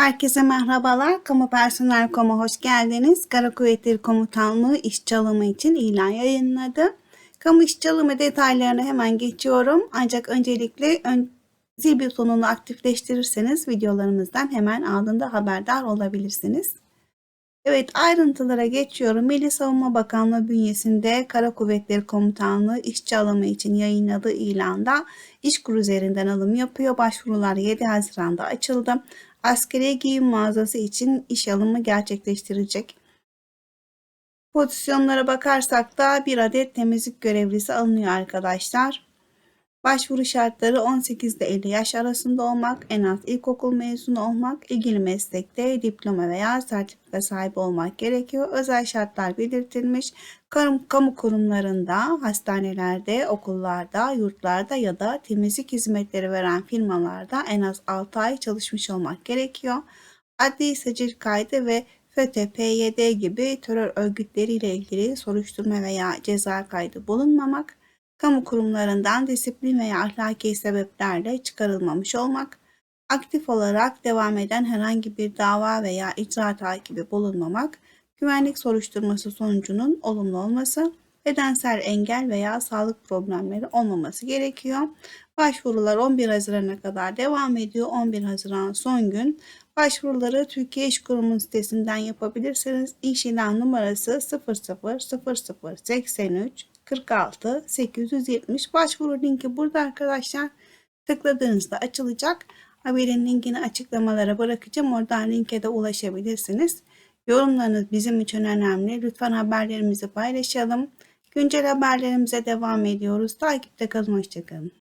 Herkese merhabalar. Kamu Personel Komu hoş geldiniz. Kara Kuvvetleri Komutanlığı iş çalımı için ilan yayınladı. Kamu iş çalımı detaylarına hemen geçiyorum. Ancak öncelikle ön, zil butonunu aktifleştirirseniz videolarımızdan hemen anında haberdar olabilirsiniz. Evet ayrıntılara geçiyorum. Milli Savunma Bakanlığı bünyesinde Kara Kuvvetleri Komutanlığı işçi alımı için yayınladığı ilanda İşkur üzerinden alım yapıyor. Başvurular 7 Haziran'da açıldı. Askeri giyim mağazası için iş alımı gerçekleştirecek. Pozisyonlara bakarsak da bir adet temizlik görevlisi alınıyor arkadaşlar. Başvuru şartları 18 ile 50 yaş arasında olmak, en az ilkokul mezunu olmak, ilgili meslekte diploma veya sertifika sahibi olmak gerekiyor. Özel şartlar belirtilmiş. Kamu, kurumlarında, hastanelerde, okullarda, yurtlarda ya da temizlik hizmetleri veren firmalarda en az 6 ay çalışmış olmak gerekiyor. Adli sicil kaydı ve FETÖ, PYD gibi terör örgütleriyle ilgili soruşturma veya ceza kaydı bulunmamak, kamu kurumlarından disiplin veya ahlaki sebeplerle çıkarılmamış olmak, aktif olarak devam eden herhangi bir dava veya icra takibi bulunmamak, güvenlik soruşturması sonucunun olumlu olması, bedensel engel veya sağlık problemleri olmaması gerekiyor. Başvurular 11 Haziran'a kadar devam ediyor. 11 Haziran son gün. Başvuruları Türkiye İş Kurumu sitesinden yapabilirsiniz. İş ilan numarası 000083 46 870 başvuru linki burada arkadaşlar. Tıkladığınızda açılacak. Haberin linkini açıklamalara bırakacağım. Oradan linke de ulaşabilirsiniz. Yorumlarınız bizim için önemli. Lütfen haberlerimizi paylaşalım. Güncel haberlerimize devam ediyoruz. Takipte kalın. Hoşçakalın.